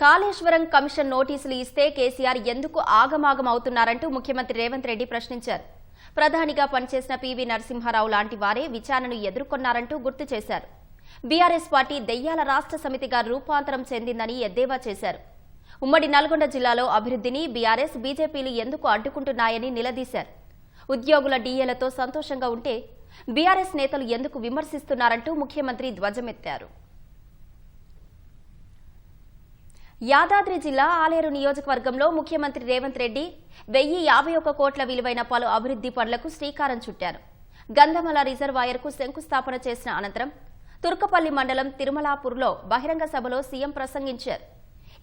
Kaleshwaram commission నోటీసులు ఇస్తే కేసీఆర్ ఎందుకు ఆగమాగం అవుతున్నారంటూ ముఖ్యమంత్రి రేవంత్ రెడ్డి ప్రశ్నించారు. ప్రధానిగా పనిచేసిన పివి నరసింహారావు లాంటి వారే విచారణను ఎదుర్కొన్నారంటూ గుర్తు చేశారు. బీఆర్ఎస్ పార్టీ దెయ్యాల రాష్ట్ర సమితిగా రూపాంతరం చెందిందని ఎద్దేవా చేశారు. ఉమ్మడి నల్గొండ జిల్లాలో అభివృద్ధిని బీఆర్ఎస్ బీజేపీలు ఎందుకు అడ్డుకుంటున్నాయని నిలదీశారు. ఉద్యోగుల డీఏలతో సంతోషంగా ఉంటే బీఆర్ఎస్ నేతలు ఎందుకు విమర్శిస్తున్నారంటూ ముఖ్యమంత్రి ధ్వజమెత్తారు. యాదాద్రి జిల్లా ఆలేరు నియోజకవర్గంలో ముఖ్యమంత్రి రేవంత్ రెడ్డి వెయ్యి యాభై ఒక్క కోట్ల విలువైన పలు అభివృద్ది పనులకు శ్రీకారం చుట్టారు. గంధమల రిజర్వాయర్కు శంకుస్థాపన చేసిన అనంతరం తుర్కపల్లి మండలం తిరుమలాపూర్లో బహిరంగ సభలో సీఎం ప్రసంగించారు.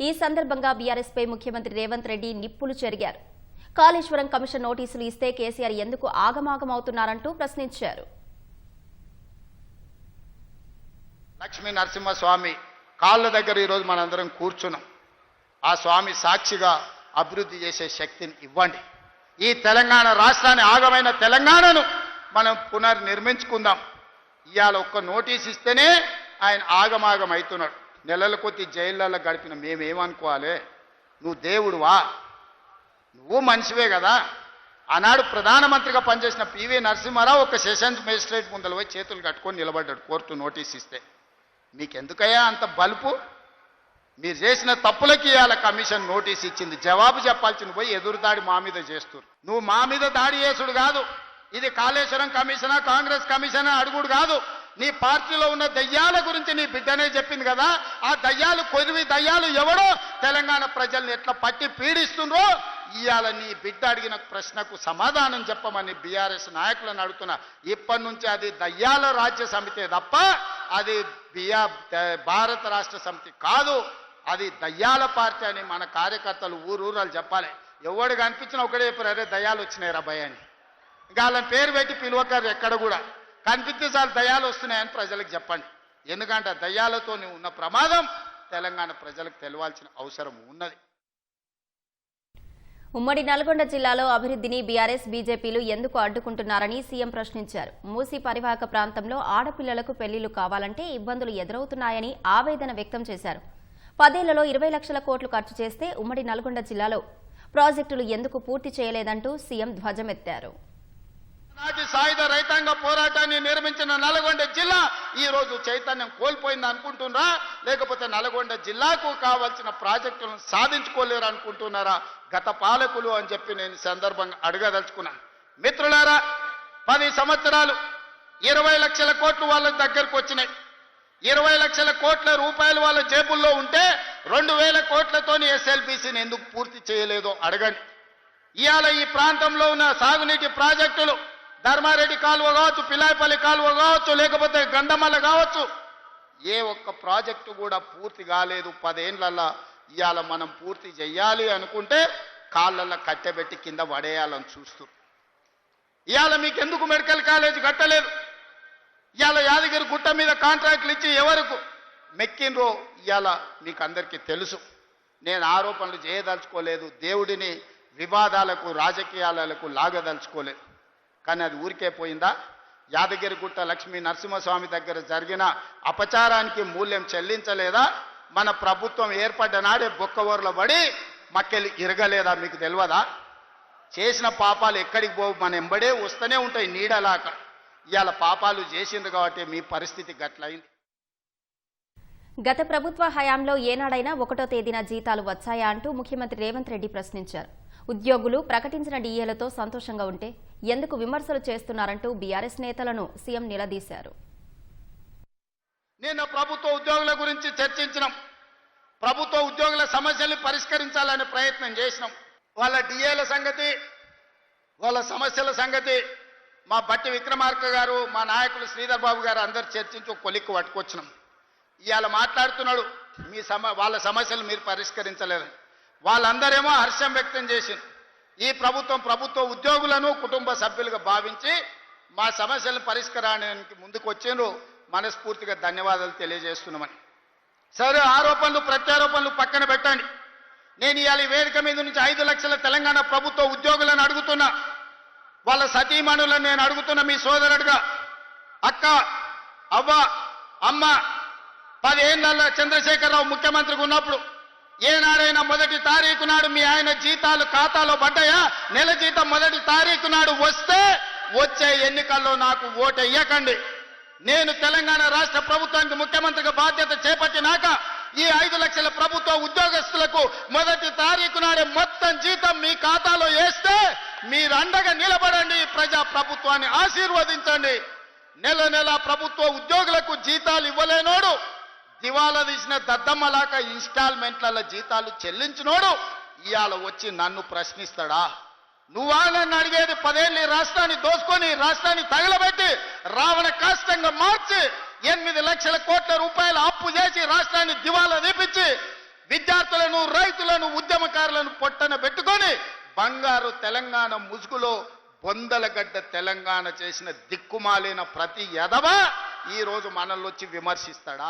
ఈ సందర్భంగా బీఆర్ఎస్పై ముఖ్యమంత్రి రేవంత్ రెడ్డి నిప్పులు చెరిగారు. కాళేశ్వరం కమిషన్ నోటీసులు ఇస్తే కేసీఆర్ ఎందుకు ఆగమాగమవుతున్నారంటూ ప్రశ్నించారు. లక్ష్మీ నరసింహస్వామి కాళ్ళ దగ్గర ఈరోజు మనందరం కూర్చున్నాం. ఆ స్వామి సాక్షిగా అభివృద్ధి చేసే శక్తిని ఇవ్వండి. ఈ తెలంగాణ రాష్ట్రాన్ని ఆగమైన తెలంగాణను మనం పునర్నిర్మించుకుందాం. ఇవాళ ఒక్క నోటీస్ ఇస్తేనే ఆయన ఆగమాగం అవుతున్నాడు. నెలల కొద్ది జైళ్ళల్లో గడిపిన మేమేమనుకోవాలి? నువ్వు దేవుడువా నువ్వు మనిషివే కదా. ఆనాడు ప్రధానమంత్రిగా పనిచేసిన పివి నరసింహారావు ఒక సెషన్స్ మేజిస్ట్రేట్ ముందర పోయి చేతులు కట్టుకొని నిలబడ్డాడు కోర్టు నోటీస్ ఇస్తే. మీకెందుకయ్యా అంత బలుపు? మీరు చేసిన తప్పులకి ఇవాళ కమిషన్ నోటీస్ ఇచ్చింది. జవాబు చెప్పాల్సింది పోయి ఎదురుదాడి మా మీద చేస్తురు నువ్వు మా మీద దాడి చేసుడు కాదు. ఇది కాళేశ్వరం కమిషనా కాంగ్రెస్ కమిషనా అడుగుడు కాదు. నీ పార్టీలో ఉన్న దయ్యాల గురించి నీ బిడ్డనే చెప్పింది కదా. ఆ దయ్యాలు కొరివి దయ్యాలు ఎవడో తెలంగాణ ప్రజల్ని ఎట్లా పట్టి పీడిస్తుండ్రో ఇవాళ నీ బిడ్డ అడిగిన ప్రశ్నకు సమాధానం చెప్పమని బీఆర్ఎస్ నాయకులను అడుగుతున్నా. ఇప్పటి నుంచి అది దయ్యాల రాజ్య సమితే తప్ప అది బియా భారత రాష్ట్ర సమితి కాదు. అది దయ్యాల పార్టీ అని మన కార్యకర్తలు ఊరూరాలు చెప్పాలి. ఎవడు కనిపించినా ఒకటే చెప్పారు అరే దయ్యాలు వచ్చినాయి రా భయ అని. ఇంకా వాళ్ళని పేరు పెట్టి పిలువకారు ఎక్కడ కూడా. కనిపిస్తే చాలు దయ్యాలు వస్తున్నాయని ప్రజలకు చెప్పండి. ఎందుకంటే దయ్యాలతో ఉన్న ప్రమాదం తెలంగాణ ప్రజలకు తెలవాల్సిన అవసరం ఉన్నది. ఉమ్మడి నల్గొండ జిల్లాలో అభివృద్ధిని బీఆర్ఎస్ బీజేపీలు ఎందుకు అడ్డుకుంటున్నారని సీఎం ప్రశ్నించారు. మూసీ పరివాహక ప్రాంతంలో ఆడపిల్లలకు పెళ్ళిళ్ళు కావాలంటే ఇబ్బందులు ఎదురవుతున్నాయని ఆవేదన వ్యక్తం చేశారు. పదేళ్ళలో ఇరవై లక్షల కోట్లు ఖర్చు చేస్తే ఉమ్మడి నల్గొండ జిల్లాలో ప్రాజెక్టులు ఎందుకు పూర్తి చేయలేదంటూ సీఎం ధ్వజమెత్తారు. నాటి సాయుధ రైతాంగ పోరాటాన్ని నిర్మించిన నల్గొండ జిల్లా ఈ రోజు చైతన్యం కోల్పోయింది అనుకుంటున్నారా? లేకపోతే నల్గొండ జిల్లాకు కావాల్సిన ప్రాజెక్టులను సాధించుకోలేరు అనుకుంటున్నారా? గత పాలకులు అని చెప్పి నేను సందర్భంగా అడగదలుచుకున్నాను మిత్రులారా పది సంవత్సరాలు ఇరవై లక్షల కోట్లు వాళ్ళ దగ్గరకు వచ్చినాయి. ఇరవై లక్షల కోట్ల రూపాయలు వాళ్ళ జేబుల్లో ఉంటే రెండు వేల కోట్లతోని ఎస్ఎల్పిసిని ఎందుకు పూర్తి చేయలేదో అడగండి. ఇవాళ ఈ ప్రాంతంలో ఉన్న సాగునీటి ప్రాజెక్టులు ధర్మారెడ్డి కాలువ కావచ్చు పిల్లాయిపల్లి కాలువ కావచ్చు లేకపోతే గండమల్ల కావచ్చు ఏ ఒక్క ప్రాజెక్టు కూడా పూర్తి కాలేదు. పదేండ్లల్లా ఇవాళ మనం పూర్తి చెయ్యాలి అనుకుంటే కాళ్ళల్లో కట్టెబెట్టి కింద పడేయాలని చూస్తూ ఇవాళ మీకు ఎందుకు మెడికల్ కాలేజ్ కట్టలేదు? ఇవాళ యాదగిరి గుట్ట మీద కాంట్రాక్ట్లు ఇచ్చి ఎవరికి? మెక్కినరో ఇవాళ మీకు అందరికీ తెలుసు. నేను ఆరోపణలు చేయదలుచుకోలేదు. దేవుడిని వివాదాలకు రాజకీయాలకు లాగదలుచుకోలేదు. కానీ అది ఊరికే పోయిందా? యాదగిరిగుట్ట లక్ష్మీ నరసింహస్వామి దగ్గర జరిగిన అపచారానికి మూల్యం చెల్లించలేదా? మన ప్రభుత్వం ఏర్పడ్డ నాడే బొక్కవోర్ల పడి మక్కెలి ఇరగలేదా? మీకు తెలియదా? చేసిన పాపాలు ఎక్కడికి పోవు? మన ఎంబడే వస్తూనే ఉంటాయి నీడలాక. ఇవాళ పాపాలు చేసిండ్రు కాబట్టి మీ పరిస్థితి గట్లయింది. గత ప్రభుత్వ హయాంలో ఏనాడైనా ఒకటో తేదీన జీతాలు వచ్చాయా అంటూ ముఖ్యమంత్రి రేవంత్ రెడ్డి ప్రశ్నించారు. ఉద్యోగులు ప్రకటించిన డీఏలతో సంతోషంగా ఉంటే ఎందుకు విమర్శలు చేస్తున్నారంటూ బీఆర్ఎస్ నేతలను సీఎం నిలదీశారు. నిన్న ప్రభుత్వ ఉద్యోగుల గురించి చర్చించినాం. ప్రభుత్వ ఉద్యోగుల సమస్యల్ని పరిష్కరించాలనే ప్రయత్నం చేసినాం. వాళ్ళ డిఏల సంగతి వాళ్ళ సమస్యల సంగతి మా బట్టి విక్రమార్క గారు మా నాయకులు శ్రీధర్ బాబు గారు అందరు చర్చించి ఒక కొలిక్కు పట్టుకొచ్చినాం. ఇవాళ మాట్లాడుతున్నాడు మీ సమ వాళ్ళ సమస్యలు మీరు పరిష్కరించలేదని వాళ్ళందరేమో హర్షం వ్యక్తం చేసింది ఈ ప్రభుత్వం ప్రభుత్వ ఉద్యోగులను కుటుంబ సభ్యులుగా భావించి మా సమస్యలను పరిష్కారానికి ముందుకు వచ్చేను మనస్ఫూర్తిగా ధన్యవాదాలు తెలియజేస్తున్నామని. సరే ఆరోపణలు ప్రత్యారోపణలు పక్కన పెట్టండి. నేను ఇవాళ వేదిక మీద నుంచి ఐదు లక్షల తెలంగాణ ప్రభుత్వ ఉద్యోగులను అడుగుతున్నా. వాళ్ళ సతీమణులను నేను అడుగుతున్న మీ సోదరుడుగా అక్క అవ్వ అమ్మ పదేళ్ళలో చంద్రశేఖరరావు ముఖ్యమంత్రిగా ఉన్నప్పుడు ఏనాడైనా మొదటి తారీఖు నాడు మీ ఆయన జీతాలు ఖాతాలో పడ్డాయా? నెల జీతం మొదటి తారీఖు నాడు వస్తే వచ్చే ఎన్నికల్లో నాకు ఓటెయ్యకండి నేను తెలంగాణ రాష్ట్ర ప్రభుత్వానికి ముఖ్యమంత్రిగా బాధ్యత చేపట్టినాక ఈ ఐదు లక్షల ప్రభుత్వ ఉద్యోగస్తులకు మొదటి తారీఖు నాడే మొత్తం జీతం మీ ఖాతాలో వేస్తే మీరు అండగా నిలబడండి. ప్రజా ప్రభుత్వాన్ని ఆశీర్వదించండి. నెల నెల ప్రభుత్వ ఉద్యోగులకు జీతాలు ఇవ్వలేనోడు దివాలా తీసిన దద్దమ్మలాక ఇన్స్టాల్మెంట్ల జీతాలు చెల్లించినోడు ఇవాళ వచ్చి నన్ను ప్రశ్నిస్తాడా? నువ్వా నన్ను అడిగేది పదేళ్ళు రాష్ట్రాన్ని దోసుకొని రాష్ట్రాన్ని తగలబెట్టి రావణ కాష్టంగా మార్చి ఎనిమిది లక్షల కోట్ల రూపాయల అప్పు చేసి రాష్ట్రాన్ని దివాలా తీపించి విద్యార్థులను రైతులను ఉద్యమకారులను పొట్టన పెట్టుకొని బంగారు తెలంగాణ ముసుగులో బొందలగడ్డ తెలంగాణ చేసిన దిక్కుమాలిన ప్రతి ఎదవ ఈ రోజు మనల్ని వచ్చి విమర్శిస్తాడా?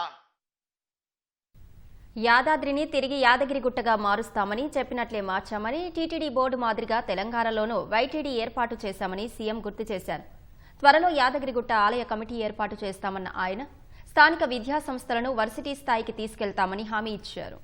యాదాద్రిని తిరిగి యాదగిరిగుట్టగా మారుస్తామని చెప్పినట్లే మార్చామని టీటీడీ బోర్డు మాదిరిగా తెలంగాణలోనూ వైటీడీ ఏర్పాటు చేశామని సీఎం గుర్తు చేశారు. త్వరలో యాదగిరిగుట్ట ఆలయ కమిటీ ఏర్పాటు చేస్తామన్న ఆయన స్థానిక విద్యాసంస్థలను వర్సిటీ స్థాయికి తీసుకెళ్తామని హామీ ఇచ్చారు.